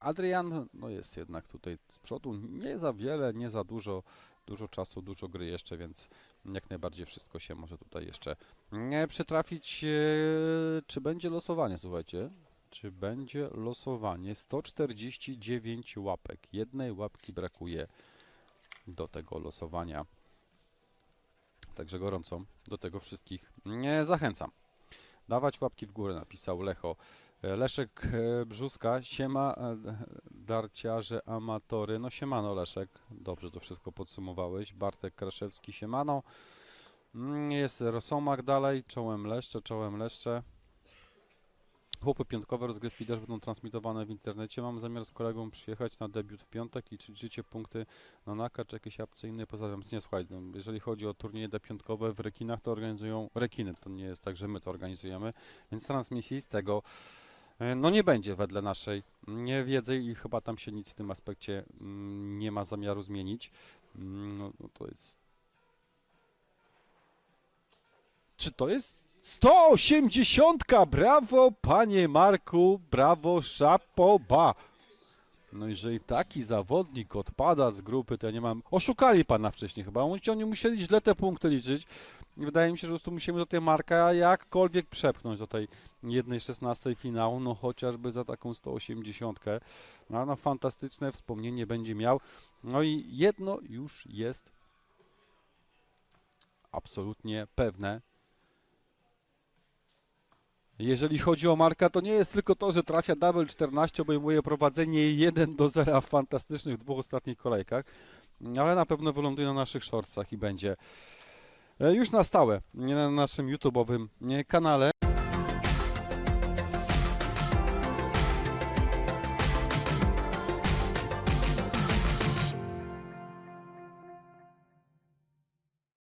Adrian no jest jednak tutaj z przodu, nie za wiele, nie za dużo, dużo czasu, dużo gry jeszcze, więc jak najbardziej wszystko się może tutaj jeszcze nie przytrafić. e, Czy będzie losowanie, słuchajcie? Czy będzie losowanie? 149 łapek. Jednej łapki brakuje do tego losowania. Także gorąco do tego wszystkich nie zachęcam. Dawać łapki w górę, napisał Lecho. Leszek e, Brzuska, siema e, darciarze, amatory. No siemano Leszek, dobrze to wszystko podsumowałeś. Bartek Kraszewski, siemano. Mm, Jest Rosomak dalej, czołem leszcze, czołem leszcze. Chłopy piątkowe rozgrywki też będą transmitowane w internecie. Mam zamiar z kolegą przyjechać na debiut w piątek i czy liczycie punkty na naka czy jakieś apce inne. Pozdrawiam. Nie słuchaj, no, jeżeli chodzi o turnieje depiątkowe w rekinach, to organizują rekiny. To nie jest tak, że my to organizujemy, więc transmisji z tego no nie będzie wedle naszej wiedzy i chyba tam się nic w tym aspekcie mm, nie ma zamiaru zmienić. Mm, No, no to jest. Czy to jest 180? Brawo, panie Marku, brawo, szapoba. No jeżeli taki zawodnik odpada z grupy, to ja nie mam... Oszukali pana wcześniej chyba, oni musieli źle te punkty liczyć. Wydaje mi się, że po prostu musimy do tej Marka jakkolwiek przepchnąć do tej jednej 16 finału, no chociażby za taką 180. No, no fantastyczne wspomnienie będzie miał. No i jedno już jest absolutnie pewne. Jeżeli chodzi o Marka, to nie jest tylko to, że trafia double 14, obejmuje prowadzenie 1 do 0 w fantastycznych dwóch ostatnich kolejkach, ale na pewno wyląduje na naszych shortsach i będzie już na stałe na naszym YouTube'owym kanale.